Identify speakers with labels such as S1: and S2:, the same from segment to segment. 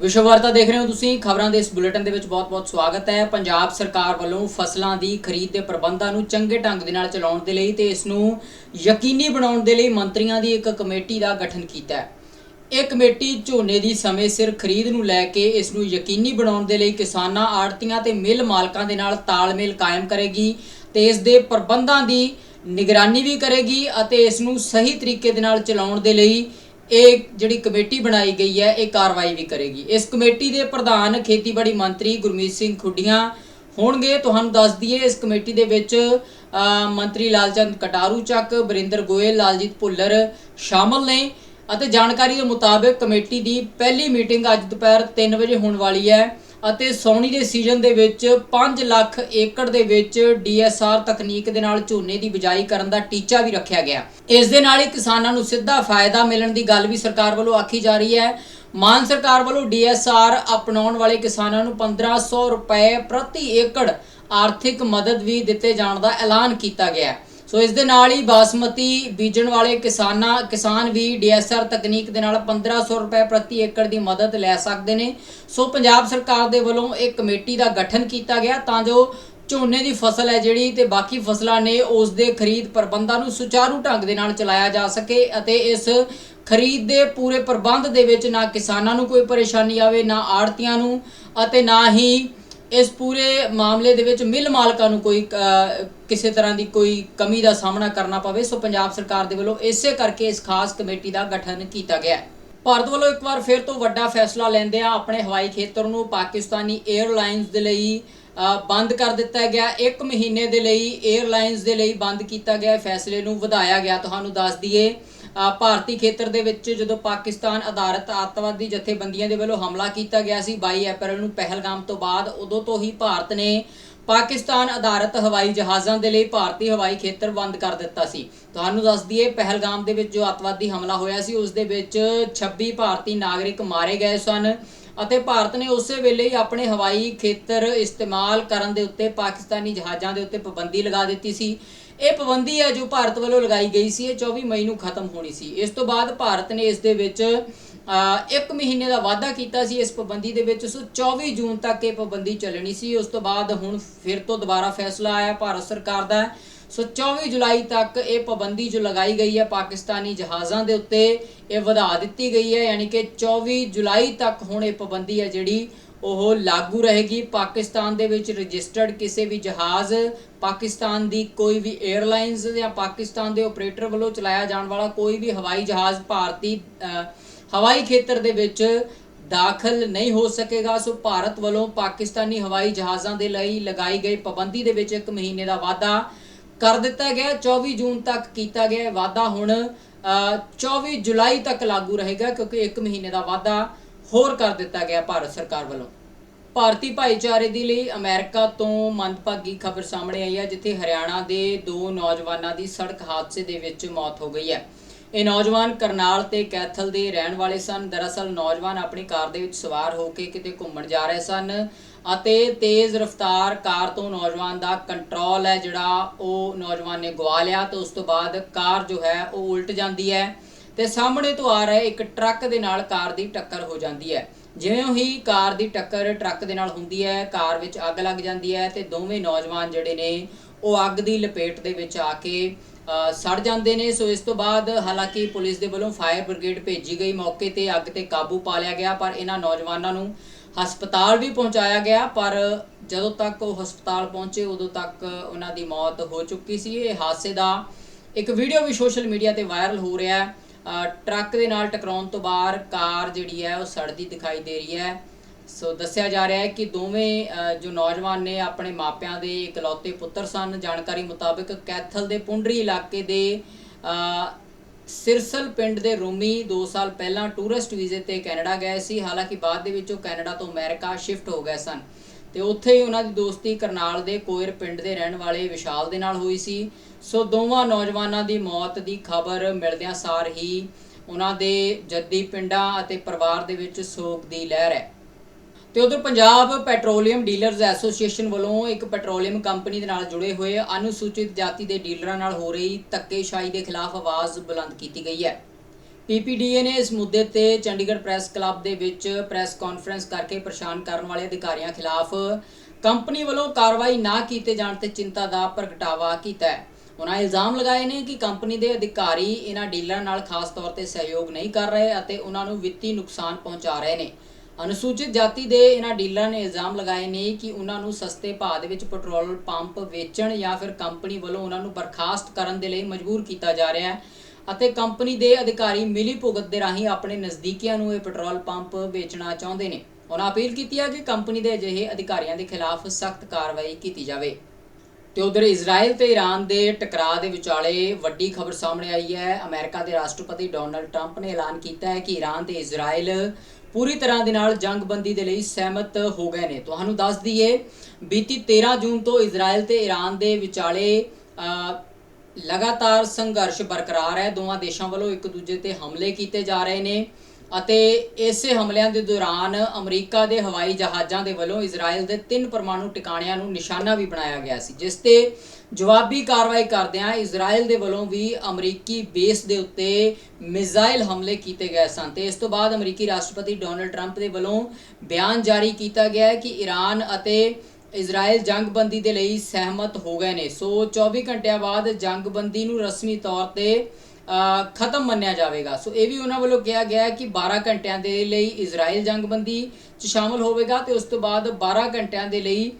S1: ਵਿਸ਼ਵ ਵਾਰਤਾ ਦੇਖ ਰਹੇ ਹੋ ਤੁਸੀਂ ਖਬਰਾਂ ਦੇ ਇਸ ਬੁਲੇਟਿਨ ਦੇ ਵਿੱਚ ਬਹੁਤ-ਬਹੁਤ ਸਵਾਗਤ ਹੈ। ਪੰਜਾਬ ਸਰਕਾਰ ਵੱਲੋਂ ਫਸਲਾਂ ਦੀ ਖਰੀਦ ਦੇ ਪ੍ਰਬੰਧਾਂ ਨੂੰ ਚੰਗੇ ਢੰਗ ਦੇ ਨਾਲ ਚਲਾਉਣ ਦੇ ਲਈ ਤੇ ਇਸ ਨੂੰ ਯਕੀਨੀ ਬਣਾਉਣ ਦੇ ਲਈ ਮੰਤਰੀਆਂ ਦੀ ਇੱਕ ਕਮੇਟੀ ਦਾ ਗਠਨ ਕੀਤਾ ਹੈ। ਇਹ ਕਮੇਟੀ ਝੋਨੇ ਦੀ ਸਮੇਂ ਸਿਰ ਖਰੀਦ ਨੂੰ ਲੈ ਕੇ ਇਸ ਨੂੰ ਯਕੀਨੀ ਬਣਾਉਣ ਦੇ ਲਈ ਕਿਸਾਨਾਂ ਆੜਤੀਆਂ ਤੇ ਮਿੱਲ ਮਾਲਕਾਂ ਦੇ ਨਾਲ ਤਾਲਮੇਲ ਕਾਇਮ ਕਰੇਗੀ ਤੇ ਇਸ ਦੇ ਪ੍ਰਬੰਧਾਂ ਦੀ ਨਿਗਰਾਨੀ ਵੀ ਕਰੇਗੀ ਅਤੇ ਇਸ ਨੂੰ ਸਹੀ ਤਰੀਕੇ ਦੇ ਨਾਲ ਚਲਾਉਣ ਦੇ ਲਈ ਇਹ ਜਿਹੜੀ ਕਮੇਟੀ ਬਣਾਈ ਗਈ ਹੈ, ਇਹ ਕਾਰਵਾਈ ਵੀ ਕਰੇਗੀ। ਇਸ ਕਮੇਟੀ ਦੇ ਪ੍ਰਧਾਨ ਖੇਤੀਬਾੜੀ ਮੰਤਰੀ ਗੁਰਮੀਤ ਸਿੰਘ ਖੁੱਡੀਆਂ ਹੋਣਗੇ। ਤੁਹਾਨੂੰ ਦੱਸ ਦਈਏ, ਇਸ ਕਮੇਟੀ ਦੇ ਵਿੱਚ ਮੰਤਰੀ ਲਾਲਚੰਦ ਕਟਾਰੂ ਚੱਕ, ਬਰਿੰਦਰ ਗੋਇਲ, ਲਾਲਜੀਤ ਭੁੱਲਰ ਸ਼ਾਮਲ ਨੇ ਅਤੇ ਜਾਣਕਾਰੀ ਦੇ ਮੁਤਾਬਕ ਕਮੇਟੀ ਦੀ ਪਹਿਲੀ ਮੀਟਿੰਗ ਅੱਜ ਦੁਪਹਿਰ 3 ਵਜੇ ਹੋਣ ਵਾਲੀ ਹੈ। ਅਤੇ ਸੌਣੀ ਦੇ ਸੀਜ਼ਨ ਦੇ ਵਿੱਚ 5 ਲੱਖ ਏਕੜ ਦੇ ਵਿੱਚ ਡੀਐਸਆਰ ਤਕਨੀਕ ਦੇ ਨਾਲ ਝੋਨੇ ਦੀ ਬਿਜਾਈ ਕਰਨ ਦਾ ਟੀਚਾ ਵੀ ਰੱਖਿਆ ਗਿਆ। ਇਸ ਦੇ ਨਾਲ ਹੀ ਕਿਸਾਨਾਂ ਨੂੰ ਸਿੱਧਾ ਫਾਇਦਾ ਮਿਲਣ ਦੀ ਗੱਲ ਵੀ ਸਰਕਾਰ ਵੱਲੋਂ ਆਖੀ ਜਾ ਰਹੀ ਹੈ। ਮਾਨ ਸਰਕਾਰ ਵੱਲੋਂ ਡੀਐਸਆਰ ਅਪਣਾਉਣ ਵਾਲੇ ਕਿਸਾਨਾਂ ਨੂੰ 1500 ਰੁਪਏ ਪ੍ਰਤੀ ਏਕੜ ਆਰਥਿਕ ਮਦਦ ਵੀ ਦਿੱਤੇ ਜਾਣ ਦਾ ਐਲਾਨ ਕੀਤਾ ਗਿਆ ਹੈ। ਸੋ ਇਸ ਦੇ ਨਾਲ ਹੀ ਬਾਸਮਤੀ ਬੀਜਣ ਵਾਲੇ ਕਿਸਾਨਾਂ, ਕਿਸਾਨ ਵੀ ਡੀਐਸਆਰ ਤਕਨੀਕ ਦੇ ਨਾਲ 1500 ਰੁਪਏ ਪ੍ਰਤੀ ਏਕੜ ਦੀ ਮਦਦ ਲੈ ਸਕਦੇ ਨੇ। ਸੋ ਪੰਜਾਬ ਸਰਕਾਰ ਦੇ ਵੱਲੋਂ ਇੱਕ ਕਮੇਟੀ ਦਾ ਗਠਨ ਕੀਤਾ ਗਿਆ ਤਾਂ ਜੋ ਝੋਨੇ ਦੀ ਫਸਲ ਹੈ ਜਿਹੜੀ ਤੇ ਬਾਕੀ ਫਸਲਾਂ ਨੇ ਉਸ ਦੇ ਖਰੀਦ ਪ੍ਰਬੰਧਾਂ ਨੂੰ ਸੁਚਾਰੂ ਢੰਗ ਦੇ ਨਾਲ ਚਲਾਇਆ ਜਾ ਸਕੇ ਅਤੇ ਇਸ ਖਰੀਦ ਦੇ ਪੂਰੇ ਪ੍ਰਬੰਧ ਦੇ ਵਿੱਚ ਨਾ ਕਿਸਾਨਾਂ ਨੂੰ ਕੋਈ ਪਰੇਸ਼ਾਨੀ ਆਵੇ, ਨਾ ਆੜਤੀਆਂ ਨੂੰ ਅਤੇ ਨਾ ਹੀ ਇਸ ਪੂਰੇ ਮਾਮਲੇ ਦੇ ਵਿੱਚ ਮਿਲ ਮਾਲਕਾਂ ਨੂੰ ਕੋਈ ਕਿਸੇ ਤਰ੍ਹਾਂ ਦੀ ਕੋਈ ਕਮੀ ਦਾ ਸਾਹਮਣਾ ਕਰਨਾ ਪਵੇ, ਸੋ ਪੰਜਾਬ ਸਰਕਾਰ ਦੇ ਵੱਲੋਂ ਇਸੇ ਕਰਕੇ ਇਸ ਖਾਸ ਕਮੇਟੀ ਦਾ ਗਠਨ ਕੀਤਾ ਗਿਆ ਹੈ। ਭਾਰਤ ਵੱਲੋਂ ਇੱਕ ਵਾਰ ਫਿਰ ਤੋਂ ਵੱਡਾ ਫੈਸਲਾ ਲੈਂਦੇ ਆ ਆਪਣੇ ਹਵਾਈ ਖੇਤਰ ਨੂੰ ਪਾਕਿਸਤਾਨੀ 에ਅਰਲਾਈਨਸ ਦੇ ਲਈ ਬੰਦ ਕਰ ਦਿੱਤਾ ਗਿਆ। ਇੱਕ ਮਹੀਨੇ ਦੇ ਲਈ 에ਅਰਲਾਈਨਸ ਦੇ ਲਈ ਬੰਦ ਕੀਤਾ ਗਿਆ। ਫੈਸਲੇ ਨੂੰ ਵਧਾਇਆ ਗਿਆ। ਤੁਹਾਨੂੰ ਦੱਸ ਦਈਏ ਭਾਰਤੀ ਖੇਤਰ ਦੇ ਵਿੱਚ ਜਦੋਂ ਪਾਕਿਸਤਾਨ ਆਧਾਰਿਤ ਅੱਤਵਾਦੀ ਜਥੇਬੰਦੀਆਂ ਦੇ ਵੱਲੋਂ ਹਮਲਾ ਕੀਤਾ ਗਿਆ ਸੀ 22 ਅਪ੍ਰੈਲ ਨੂੰ ਪਹਿਲਗਾਮ ਤੋਂ ਬਾਅਦ ਉਦੋਂ ਤੋਂ ਹੀ ਭਾਰਤ ਨੇ ਪਾਕਿਸਤਾਨ ਆਧਾਰਿਤ ਹਵਾਈ ਜਹਾਜ਼ਾਂ ਦੇ ਲਈ ਭਾਰਤੀ ਹਵਾਈ ਖੇਤਰ ਬੰਦ ਕਰ ਦਿੱਤਾ ਸੀ। ਤੁਹਾਨੂੰ ਦੱਸ ਦਈਏ, ਪਹਿਲਗਾਮ ਦੇ ਵਿੱਚ ਜੋ ਅੱਤਵਾਦੀ ਹਮਲਾ ਹੋਇਆ ਸੀ, ਉਸ ਦੇ ਵਿੱਚ 26 ਭਾਰਤੀ ਨਾਗਰਿਕ ਮਾਰੇ ਗਏ ਸਨ ਅਤੇ ਭਾਰਤ ਨੇ ਉਸੇ ਵੇਲੇ ਹੀ ਆਪਣੇ ਹਵਾਈ ਖੇਤਰ ਇਸਤੇਮਾਲ ਕਰਨ ਦੇ ਉੱਤੇ ਪਾਕਿਸਤਾਨੀ ਜਹਾਜ਼ਾਂ ਦੇ ਉੱਤੇ ਪਾਬੰਦੀ ਲਗਾ ਦਿੱਤੀ ਸੀ। ਇਹ ਪਾਬੰਦੀ ਹੈ ਜੋ ਭਾਰਤ ਵੱਲੋਂ ਲਗਾਈ ਗਈ ਸੀ, ਇਹ 24 ਮਈ ਨੂੰ ਖਤਮ ਹੋਣੀ ਸੀ। ਇਸ ਤੋਂ ਬਾਅਦ ਭਾਰਤ ਨੇ ਇਸ ਦੇ ਵਿੱਚ ਇੱਕ ਮਹੀਨੇ ਦਾ ਵਾਅਦਾ ਕੀਤਾ ਸੀ ਇਸ ਪਾਬੰਦੀ ਦੇ ਵਿੱਚ, ਸੋ 24 ਜੂਨ ਤੱਕ ਇਹ ਪਾਬੰਦੀ ਚੱਲਣੀ ਸੀ। ਉਸ ਤੋਂ ਬਾਅਦ ਹੁਣ ਫਿਰ ਤੋਂ ਦੁਬਾਰਾ ਫੈਸਲਾ ਆਇਆ ਭਾਰਤ ਸਰਕਾਰ ਦਾ। ਸੋ 24 ਜੁਲਾਈ ਤੱਕ ਇਹ ਪਾਬੰਦੀ ਜੋ ਲਗਾਈ ਗਈ ਹੈ ਪਾਕਿਸਤਾਨੀ ਜਹਾਜ਼ਾਂ ਦੇ ਉੱਤੇ, ਇਹ ਵਧਾ ਦਿੱਤੀ ਗਈ ਹੈ, ਯਾਨੀ ਕਿ 24 ਜੁਲਾਈ ਤੱਕ ਹੁਣ ਇਹ ਪਾਬੰਦੀ ਹੈ ਜਿਹੜੀ ਉਹ ਲਾਗੂ ਰਹੇਗੀ। ਪਾਕਿਸਤਾਨ ਦੇ ਵਿੱਚ ਰਜਿਸਟਰਡ ਕਿਸੇ ਵੀ ਜਹਾਜ਼ ਪਾਕਿਸਤਾਨ ਦੀ ਕੋਈ ਵੀ 에ਅਰਲਾਈਨਸ ਜਾਂ ਪਾਕਿਸਤਾਨ ਦੇ ਆਪਰੇਟਰ ਵੱਲੋਂ ਚਲਾਇਆ ਜਾਣ ਵਾਲਾ ਕੋਈ ਵੀ ਹਵਾਈ ਜਹਾਜ਼ ਭਾਰਤੀ ਹਵਾਈ ਖੇਤਰ ਦੇ ਵਿੱਚ ਦਾਖਲ ਨਹੀਂ ਹੋ ਸਕੇਗਾ। ਸੋ ਭਾਰਤ ਵੱਲੋਂ ਪਾਕਿਸਤਾਨੀ ਹਵਾਈ ਜਹਾਜ਼ਾਂ ਦੇ ਲਈ ਲਗਾਈ ਗਈ ਪਾਬੰਦੀ ਦੇ ਵਿੱਚ ਇੱਕ ਮਹੀਨੇ ਦਾ ਵਾਅਦਾ ਕਰ ਦਿੱਤਾ ਗਿਆ। 24 ਜੂਨ ਤੱਕ ਕੀਤਾ ਗਿਆ ਇਹ ਵਾਅਦਾ। ਹੁਣ ਅ, 24 ਜੁਲਾਈ ਤੱਕ ਲਾਗੂ ਰਹੇਗਾ ਕਿਉਂਕਿ ਇੱਕ ਮਹੀਨੇ ਦਾ ਵਾਅਦਾ ਹੋਰ ਕਰ ਦਿੱਤਾ ਗਿਆ ਭਾਰਤ ਸਰਕਾਰ ਵੱਲੋਂ। ਭਾਰਤੀ ਭਾਈਚਾਰੇ ਦੇ ਲਈ ਅਮਰੀਕਾ ਤੋਂ ਮੰਦਭਾਗੀ ਖਬਰ ਸਾਹਮਣੇ ਆਈ ਹੈ, ਜਿੱਥੇ ਹਰਿਆਣਾ ਦੇ ਦੋ ਨੌਜਵਾਨਾਂ ਦੀ ਸੜਕ ਹਾਦਸੇ ਦੇ ਵਿੱਚ ਮੌਤ ਹੋ ਗਈ ਹੈ। ਇਹ ਨੌਜਵਾਨ ਕਰਨਾਲ ਤੇ ਕੈਥਲ ਦੇ ਰਹਿਣ ਵਾਲੇ ਸਨ। ਦਰਅਸਲ ਨੌਜਵਾਨ ਆਪਣੀ ਕਾਰ ਦੇ ਵਿੱਚ ਸਵਾਰ ਹੋ ਕੇ ਕਿਤੇ ਘੁੰਮਣ ਜਾ ਰਹੇ ਸਨ ਅਤੇ ਤੇਜ਼ ਰਫ਼ਤਾਰ ਕਾਰ ਤੋਂ ਨੌਜਵਾਨ ਦਾ ਕੰਟਰੋਲ ਹੈ, ਜਿਹੜਾ ਉਹ ਨੌਜਵਾਨ ਨੇ ਗਵਾ ਲਿਆ ਤੇ ਉਸ ਤੋਂ ਬਾਅਦ ਕਾਰ ਜੋ ਹੈ ਉਹ ਉਲਟ ਜਾਂਦੀ ਹੈ। ਤੇ ਸਾਹਮਣੇ ਤੋਂ ਆ ਰਹੇ ਇੱਕ ਟਰੱਕ ਦੇ ਨਾਲ ਕਾਰ ਦੀ ਟੱਕਰ ਹੋ ਜਾਂਦੀ ਹੈ। ਜਿਵੇਂ ਹੀ ਕਾਰ ਦੀ ਟੱਕਰ ਟਰੱਕ ਦੇ ਨਾਲ ਹੁੰਦੀ ਹੈ, ਕਾਰ ਵਿੱਚ ਅੱਗ ਲੱਗ ਜਾਂਦੀ ਹੈ ਤੇ ਦੋਵੇਂ ਨੌਜਵਾਨ ਜਿਹੜੇ ਨੇ, ਉਹ ਅੱਗ ਦੀ ਲਪੇਟ ਦੇ ਵਿੱਚ ਆ ਕੇ ਸੜ ਜਾਂਦੇ ਨੇ। ਸੋ ਇਸ ਤੋਂ ਬਾਅਦ ਹਾਲਾਂਕਿ ਪੁਲਿਸ ਦੇ ਵੱਲੋਂ ਫਾਇਰ ਬ੍ਰਿਗੇਡ ਭੇਜੀ ਗਈ। ਮੌਕੇ ਤੇ ਅੱਗ ਤੇ ਕਾਬੂ ਪਾ ਲਿਆ ਗਿਆ, ਪਰ ਇਹਨਾਂ ਨੌਜਵਾਨਾਂ ਨੂੰ ਹਸਪਤਾਲ ਵੀ ਪਹੁੰਚਾਇਆ ਗਿਆ। ਪਰ ਜਦੋਂ ਤੱਕ ਉਹ ਹਸਪਤਾਲ ਪਹੁੰਚੇ, ਉਦੋਂ ਤੱਕ ਉਹਨਾਂ ਦੀ ਮੌਤ ਹੋ ਚੁੱਕੀ ਸੀ। ਇਹ ਹਾਦਸੇ ਦਾ ਇੱਕ ਵੀਡੀਓ ਵੀ ਸੋਸ਼ਲ ਮੀਡੀਆ ਤੇ ਵਾਇਰਲ ਹੋ ਰਿਹਾ ਹੈ। ਟਰੱਕ ਦੇ ਨਾਲ ਟਕਰਾਉਣ ਤੋਂ ਬਾਅਦ ਕਾਰ ਜਿਹੜੀ ਹੈ ਉਹ ਸੜਦੀ ਦਿਖਾਈ ਦੇ ਰਹੀ ਹੈ। ਸੋ ਦੱਸਿਆ ਜਾ ਰਿਹਾ ਹੈ ਕਿ ਦੋਵੇਂ ਜੋ ਨੌਜਵਾਨ ਨੇ ਆਪਣੇ ਮਾਪਿਆਂ ਦੇ ਇਕਲੌਤੇ ਪੁੱਤਰ ਸਨ। ਜਾਣਕਾਰੀ ਮੁਤਾਬਕ ਕੈਥਲ ਦੇ ਪੁੰਡਰੀ ਇਲਾਕੇ ਦੇ ਸਿਰਸਲ ਪਿੰਡ ਦੇ ਰੋਮੀ 2 ਸਾਲ ਪਹਿਲਾਂ ਟੂਰਿਸਟ ਵੀਜ਼ੇ ਤੇ ਕੈਨੇਡਾ ਗਏ ਸੀ। ਹਾਲਾਂਕਿ ਬਾਅਦ ਦੇ ਵਿੱਚ ਉਹ ਕੈਨੇਡਾ ਤੋਂ ਅਮਰੀਕਾ ਸ਼ਿਫਟ ਹੋ ਗਏ ਸਨ। ਤੇ ਉੱਥੇ ਹੀ ਉਹਨਾਂ ਦੀ ਦੋਸਤੀ ਕਰਨਾਲ ਦੇ ਕੋਇਰ ਪਿੰਡ ਦੇ ਰਹਿਣ ਵਾਲੇ ਵਿਸ਼ਾਲ ਦੇ ਨਾਲ ਹੋਈ ਸੀ। ਸੋ ਦੋਵਾਂ ਨੌਜਵਾਨਾਂ ਦੀ ਮੌਤ ਦੀ ਖਬਰ ਮਿਲਦਿਆਂ ਸਾਰ ਹੀ ਉਹਨਾਂ ਦੇ ਜੱਦੀ ਪਿੰਡਾਂ ਅਤੇ ਪਰਿਵਾਰ ਦੇ ਵਿੱਚ ਸੋਗ ਦੀ ਲਹਿਰ ਹੈ। ਤੇ ਉਧਰ ਪੰਜਾਬ ਪੈਟਰੋਲੀਅਮ ਡੀਲਰਜ਼ ਐਸੋਸੀਏਸ਼ਨ ਵੱਲੋਂ ਇੱਕ ਪੈਟਰੋਲੀਅਮ ਕੰਪਨੀ ਦੇ ਨਾਲ ਜੁੜੇ ਹੋਏ ਅਨੁਸੂਚਿਤ ਜਾਤੀ ਦੇ ਡੀਲਰਾਂ ਨਾਲ ਹੋ ਰਹੀ ਧੱਕੇਸ਼ਾਹੀ ਦੇ ਖਿਲਾਫ ਆਵਾਜ਼ ਬੁਲੰਦ ਕੀਤੀ ਗਈ ਹੈ। ਪੀਪੀਡੀਏ ਨੇ ਇਸ ਮੁੱਦੇ ਤੇ ਚੰਡੀਗੜ੍ਹ ਪ੍ਰੈਸ ਕਲੱਬ ਦੇ ਵਿੱਚ ਪ੍ਰੈਸ ਕਾਨਫਰੰਸ ਕਰਕੇ ਪਰੇਸ਼ਾਨ ਕਰਨ ਵਾਲੇ ਅਧਿਕਾਰੀਆਂ ਖਿਲਾਫ ਕੰਪਨੀ ਵੱਲੋਂ ਕਾਰਵਾਈ ਨਾ ਕੀਤੇ ਜਾਣ ਤੇ ਚਿੰਤਾ ਦਾ ਪ੍ਰਗਟਾਵਾ ਕੀਤਾ ਹੈ। ਉਹਨਾਂ ਇਲਜ਼ਾਮ ਲਗਾਏ ਨੇ ਕਿ ਕੰਪਨੀ ਦੇ ਅਧਿਕਾਰੀ ਇਹਨਾਂ ਡੀਲਰਾਂ ਨਾਲ ਖਾਸ ਤੌਰ ਤੇ ਸਹਿਯੋਗ ਨਹੀਂ ਕਰ ਰਹੇ ਅਤੇ ਉਹਨਾਂ ਨੂੰ ਵਿੱਤੀ ਨੁਕਸਾਨ ਪਹੁੰਚਾ ਰਹੇ ਨੇ। ਅਨੁਸੂਚਿਤ ਜਾਤੀ ਦੇ ਇਹਨਾਂ ਡੀਲਰਾਂ ਨੇ ਇਲਜ਼ਾਮ ਲਗਾਏ ਨੇ ਕਿ ਉਹਨਾਂ ਨੂੰ ਸਸਤੇ ਭਾਅ ਦੇ ਵਿੱਚ ਪੈਟਰੋਲ ਪੰਪ ਵੇਚਣ ਜਾਂ ਫਿਰ ਕੰਪਨੀ ਵੱਲੋਂ ਉਹਨਾਂ ਨੂੰ ਬਰਖਾਸਤ ਕਰਨ ਦੇ ਲਈ ਮਜਬੂਰ ਕੀਤਾ ਜਾ ਰਿਹਾ ਹੈ। ਅਤੇ ਕੰਪਨੀ ਦੇ ਅਧਿਕਾਰੀ ਮਿਲੀ ਭੁਗਤ ਦੇ ਰਾਹੀਂ ਆਪਣੇ ਨਜ਼ਦੀਕੀਆਂ ਨੂੰ ਇਹ ਪੈਟਰੋਲ ਪੰਪ ਵੇਚਣਾ ਚਾਹੁੰਦੇ ਨੇ। ਉਹਨਾਂ ਅਪੀਲ ਕੀਤੀ ਹੈ ਕਿ ਕੰਪਨੀ ਦੇ ਅਜਿਹੇ ਅਧਿਕਾਰੀਆਂ ਦੇ ਖਿਲਾਫ ਸਖਤ ਕਾਰਵਾਈ ਕੀਤੀ ਜਾਵੇ। ਤੇ ਉਧਰ ਇਜ਼ਰਾਈਲ ਤੇ ਈਰਾਨ ਦੇ ਟਕਰਾਅ ਦੇ ਵਿਚਾਲੇ ਵੱਡੀ ਖਬਰ ਸਾਹਮਣੇ ਆਈ ਹੈ। ਅਮਰੀਕਾ ਦੇ ਰਾਸ਼ਟਰਪਤੀ ਡੋਨਲਡ ਟਰੰਪ ਨੇ ਐਲਾਨ ਕੀਤਾ ਹੈ ਕਿ ਈਰਾਨ ਤੇ ਇਜ਼ਰਾਈਲ ਪੂਰੀ ਤਰ੍ਹਾਂ ਦੇ ਨਾਲ ਜੰਗਬੰਦੀ ਦੇ ਲਈ ਸਹਿਮਤ ਹੋ ਗਏ ਨੇ। ਤੁਹਾਨੂੰ ਦੱਸ ਦਈਏ, ਬੀਤੀ 13 ਜੂਨ ਤੋਂ ਇਜ਼ਰਾਈਲ ਤੇ ਈਰਾਨ ਦੇ ਵਿਚਾਲੇ ਲਗਾਤਾਰ ਸੰਘਰਸ਼ ਬਰਕਰਾਰ ਹੈ। ਦੋਵਾਂ ਦੇਸ਼ਾਂ ਵੱਲੋਂ ਇੱਕ ਦੂਜੇ ਤੇ ਹਮਲੇ ਕੀਤੇ ਜਾ ਰਹੇ ਨੇ ਅਤੇ ਇਸੇ ਹਮਲਿਆਂ ਦੇ ਦੌਰਾਨ ਅਮਰੀਕਾ ਦੇ ਹਵਾਈ ਜਹਾਜ਼ਾਂ ਦੇ ਵੱਲੋਂ ਇਜ਼ਰਾਈਲ ਦੇ ਤਿੰਨ ਪਰਮਾਣੂ ਟਿਕਾਣਿਆਂ ਨੂੰ ਨਿਸ਼ਾਨਾ ਵੀ ਬਣਾਇਆ ਗਿਆ ਸੀ, ਜਿਸ ਤੇ ਜਵਾਬੀ ਕਾਰਵਾਈ ਕਰਦਿਆਂ ਇਜ਼ਰਾਈਲ ਦੇ ਵੱਲੋਂ ਵੀ ਅਮਰੀਕੀ ਬੇਸ ਦੇ ਉੱਤੇ ਮਿਜ਼ਾਈਲ ਹਮਲੇ ਕੀਤੇ ਗਏ ਸਨ। ਤੇ ਇਸ ਤੋਂ ਬਾਅਦ ਅਮਰੀਕੀ ਰਾਸ਼ਟਰਪਤੀ ਡੋਨਲਡ ਟਰੰਪ ਦੇ ਵੱਲੋਂ ਬਿਆਨ ਜਾਰੀ ਕੀਤਾ ਗਿਆ ਹੈ ਕਿ ਈਰਾਨ ਅਤੇ ਇਜ਼ਰਾਈਲ ਜੰਗਬੰਦੀ ਦੇ ਲਈ ਸਹਿਮਤ ਹੋ ਗਏ ਨੇ। ਸੋ 24 ਘੰਟਿਆਂ ਬਾਅਦ ਜੰਗਬੰਦੀ ਨੂੰ ਰਸਮੀ ਤੌਰ ਤੇ ਖਤਮ ਮੰਨਿਆ ਜਾਵੇਗਾ। ਸੋ ਇਹ ਵੀ ਉਹਨਾਂ ਵੱਲੋਂ ਕਿਹਾ ਗਿਆ ਹੈ ਕਿ 12 ਘੰਟਿਆਂ ਦੇ ਲਈ ਇਜ਼ਰਾਈਲ ਜੰਗਬੰਦੀ 'ਚ ਸ਼ਾਮਲ ਹੋਵੇਗਾ ਤੇ ਉਸ ਤੋਂ ਬਾਅਦ 12 ਘੰਟਿਆਂ ਦੇ ਲਈ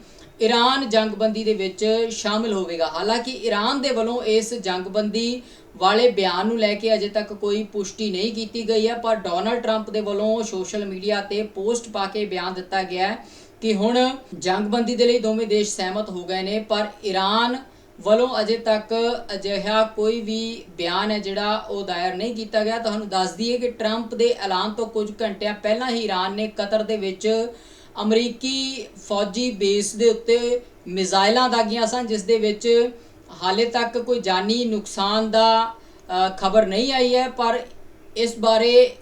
S1: ਈਰਾਨ ਜੰਗਬੰਦੀ ਦੇ ਵਿੱਚ ਸ਼ਾਮਲ ਹੋਵੇਗਾ। ਹਾਲਾਂਕਿ ਈਰਾਨ ਦੇ ਵੱਲੋਂ ਇਸ ਜੰਗਬੰਦੀ ਵਾਲੇ ਬਿਆਨ ਨੂੰ ਲੈ ਕੇ ਅਜੇ ਤੱਕ ਕੋਈ ਪੁਸ਼ਟੀ ਨਹੀਂ ਕੀਤੀ ਗਈ ਹੈ, ਪਰ ਡੋਨਲਡ ਟਰੰਪ ਦੇ ਵੱਲੋਂ ਸੋਸ਼ਲ ਮੀਡੀਆ ਤੇ ਪੋਸਟ ਪਾ ਕੇ ਬਿਆਨ ਦਿੱਤਾ ਗਿਆ ਹੈ ਕਿ ਹੁਣ ਜੰਗਬੰਦੀ ਦੇ ਲਈ ਦੋਵੇਂ ਦੇਸ਼ ਸਹਿਮਤ ਹੋ ਗਏ ਨੇ, ਪਰ ਈਰਾਨ ਵੱਲੋਂ ਅਜੇ ਤੱਕ ਅਜਿਹਾ ਕੋਈ ਵੀ ਬਿਆਨ ਹੈ ਜਿਹੜਾ ਉਹ ਦਾਇਰ ਨਹੀਂ ਕੀਤਾ ਗਿਆ। ਤੁਹਾਨੂੰ ਦੱਸ ਦਈਏ ਕਿ ਟਰੰਪ ਦੇ ਐਲਾਨ ਤੋਂ ਕੁਝ ਘੰਟਿਆਂ ਪਹਿਲਾਂ ਹੀ ਈਰਾਨ ਨੇ ਕਤਰ ਦੇ ਵਿੱਚ ਅਮਰੀਕੀ ਫੌਜੀ ਬੇਸ ਦੇ ਉੱਤੇ ਮਿਜ਼ਾਈਲਾਂ ਦਾਗੀਆਂ ਸਨ, ਜਿਸ ਦੇ ਵਿੱਚ ਹਾਲੇ ਤੱਕ ਕੋਈ ਜਾਨੀ ਨੁਕਸਾਨ ਦਾ ਖਬਰ ਨਹੀਂ ਆਈ ਹੈ, ਪਰ ਇਸ ਬਾਰੇ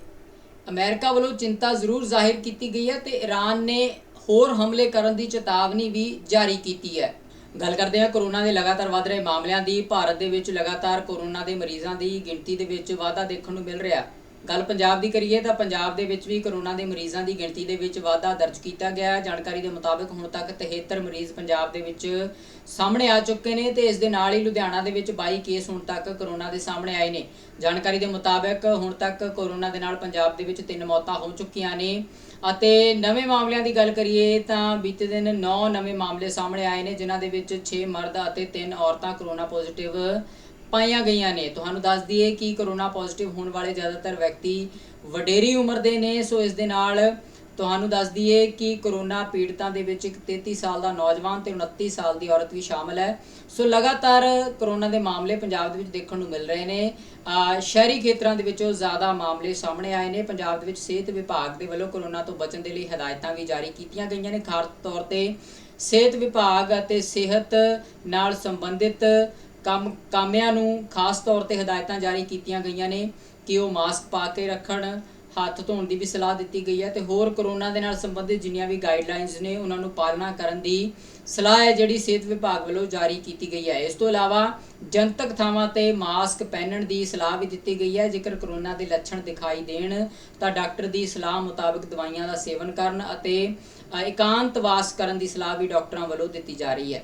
S1: ਅਮਰੀਕਾ ਵੱਲੋਂ ਚਿੰਤਾ ਜ਼ਰੂਰ ਜ਼ਾਹਿਰ ਕੀਤੀ ਗਈ ਹੈ ਤੇ ਈਰਾਨ ਨੇ ਹੋਰ ਹਮਲੇ ਕਰਨ ਦੀ ਚੇਤਾਵਨੀ ਵੀ ਜਾਰੀ ਕੀਤੀ ਹੈ। ਗੱਲ ਕਰਦੇ ਹਾਂ ਕਰੋਨਾ ਦੇ ਲਗਾਤਾਰ ਵਧ ਰਹੇ ਮਾਮਲਿਆਂ ਦੀ। ਭਾਰਤ ਦੇ ਵਿੱਚ ਲਗਾਤਾਰ ਕਰੋਨਾ ਦੇ ਮਰੀਜ਼ਾਂ ਦੀ ਗਿਣਤੀ ਦੇ ਵਿੱਚ ਵਾਧਾ ਦੇਖਣ ਨੂੰ ਮਿਲ ਰਿਹਾ। ਗੱਲ ਪੰਜਾਬ ਦੀ ਕਰੀਏ ਤਾਂ ਪੰਜਾਬ ਦੇ ਵਿੱਚ ਵੀ ਕਰੋਨਾ ਦੇ ਮਰੀਜ਼ਾਂ ਦੀ ਗਿਣਤੀ ਦੇ ਵਿੱਚ ਵਾਧਾ ਦਰਜ ਕੀਤਾ ਗਿਆ ਹੈ। ਜਾਣਕਾਰੀ ਦੇ ਮੁਤਾਬਕ ਹੁਣ ਤੱਕ 73 ਮਰੀਜ਼ ਪੰਜਾਬ ਦੇ ਵਿੱਚ ਸਾਹਮਣੇ ਆ ਚੁੱਕੇ ਨੇ ਤੇ ਇਸ ਦੇ ਨਾਲ ਹੀ ਲੁਧਿਆਣਾ ਦੇ ਵਿੱਚ 22 ਕੇਸ ਹੁਣ ਤੱਕ ਕਰੋਨਾ ਦੇ ਸਾਹਮਣੇ ਆਏ ਨੇ। ਜਾਣਕਾਰੀ ਦੇ ਮੁਤਾਬਕ ਹੁਣ ਤੱਕ ਕਰੋਨਾ ਦੇ ਨਾਲ ਪੰਜਾਬ ਦੇ ਵਿੱਚ ਤਿੰਨ ਮੌਤਾਂ ਹੋ ਚੁੱਕੀਆਂ ਨੇ ਅਤੇ ਨਵੇਂ ਮਾਮਲਿਆਂ ਦੀ ਗੱਲ ਕਰੀਏ ਤਾਂ ਬੀਤੇ ਦਿਨ 9 ਨਵੇਂ ਮਾਮਲੇ ਸਾਹਮਣੇ ਆਏ ਨੇ, ਜਿਨ੍ਹਾਂ ਦੇ ਵਿੱਚ 6 ਮਰਦ ਅਤੇ 3 ਔਰਤਾਂ ਕਰੋਨਾ ਪੋਜ਼ਿਟਿਵ ਪਾਈਆਂ ਗਈਆਂ ਨੇ। ਤੁਹਾਨੂੰ ਦੱਸ ਦਈਏ ਕਿ ਕਰੋਨਾ ਪੋਜ਼ਿਟਿਵ ਹੋਣ ਵਾਲੇ ਜ਼ਿਆਦਾਤਰ ਵਿਅਕਤੀ ਵਡੇਰੀ ਉਮਰ ਦੇ ਨੇ। ਸੋ ਇਸ ਦੇ ਨਾਲ ਤੁਹਾਨੂੰ ਦੱਸ ਦਈਏ ਕਿ ਕਰੋਨਾ ਪੀੜਤਾਂ ਦੇ ਵਿੱਚ ਇੱਕ 33 ਸਾਲ ਦਾ ਨੌਜਵਾਨ ਤੇ 29 ਸਾਲ ਦੀ ਔਰਤ ਵੀ ਸ਼ਾਮਲ ਹੈ। ਸੋ ਲਗਾਤਾਰ ਕਰੋਨਾ ਦੇ ਮਾਮਲੇ ਪੰਜਾਬ ਦੇ ਵਿੱਚ ਦੇਖਣ ਨੂੰ ਮਿਲ ਰਹੇ ਨੇ। ਅਹ ਸ਼ਹਿਰੀ ਖੇਤਰਾਂ ਦੇ ਵਿੱਚੋਂ ਜ਼ਿਆਦਾ ਮਾਮਲੇ ਸਾਹਮਣੇ ਆਏ ਨੇ। ਪੰਜਾਬ ਦੇ ਵਿੱਚ ਸਿਹਤ ਵਿਭਾਗ ਦੇ ਵੱਲੋਂ ਕਰੋਨਾ ਤੋਂ ਬਚਣ ਦੇ ਲਈ ਹਦਾਇਤਾਂ ਵੀ ਜਾਰੀ ਕੀਤੀਆਂ ਗਈਆਂ ਨੇ। ਖਾਸ ਤੌਰ ਤੇ ਸਿਹਤ ਵਿਭਾਗ ਅਤੇ ਸਿਹਤ ਨਾਲ ਸੰਬੰਧਿਤ ਕੰਮ ਕਾਮਿਆਂ ਨੂੰ ਖਾਸ ਤੌਰ ਤੇ ਹਦਾਇਤਾਂ ਜਾਰੀ ਕੀਤੀਆਂ ਗਈਆਂ ਨੇ ਕਿ ਉਹ ਮਾਸਕ ਪਾ ਕੇ ਰੱਖਣ ਹੱਥ ਧੋਣ ਦੀ ਵੀ ਸਲਾਹ ਦਿੱਤੀ ਗਈ ਹੈ ਤੇ ਹੋਰ ਕਰੋਨਾ ਦੇ ਨਾਲ ਸੰਬੰਧਿਤ ਜਿੰਨੀਆਂ ਵੀ ਗਾਈਡਲਾਈਨਸ ਨੇ ਉਹਨਾਂ ਨੂੰ ਪਾਲਣਾ ਕਰਨ ਦੀ ਸਲਾਹ ਹੈ ਜਿਹੜੀ ਸਿਹਤ ਵਿਭਾਗ ਵੱਲੋਂ ਜਾਰੀ ਕੀਤੀ ਗਈ ਹੈ। ਇਸ ਤੋਂ ਇਲਾਵਾ ਜਨਤਕ ਥਾਵਾਂ ਤੇ ਮਾਸਕ ਪਹਿਨਣ ਦੀ ਸਲਾਹ ਵੀ ਦਿੱਤੀ ਗਈ ਹੈ। ਜੇਕਰ ਕਰੋਨਾ ਦੇ ਲੱਛਣ ਦਿਖਾਈ ਦੇਣ ਤਾਂ ਡਾਕਟਰ ਦੀ ਸਲਾਹ ਮੁਤਾਬਕ ਦਵਾਈਆਂ ਦਾ ਸੇਵਨ ਕਰਨ ਅਤੇ ਅ, ਇਕਾਂਤਵਾਸ ਕਰਨ ਦੀ ਸਲਾਹ ਵੀ ਡਾਕਟਰਾਂ ਵੱਲੋਂ ਦਿੱਤੀ ਜਾ ਰਹੀ ਹੈ।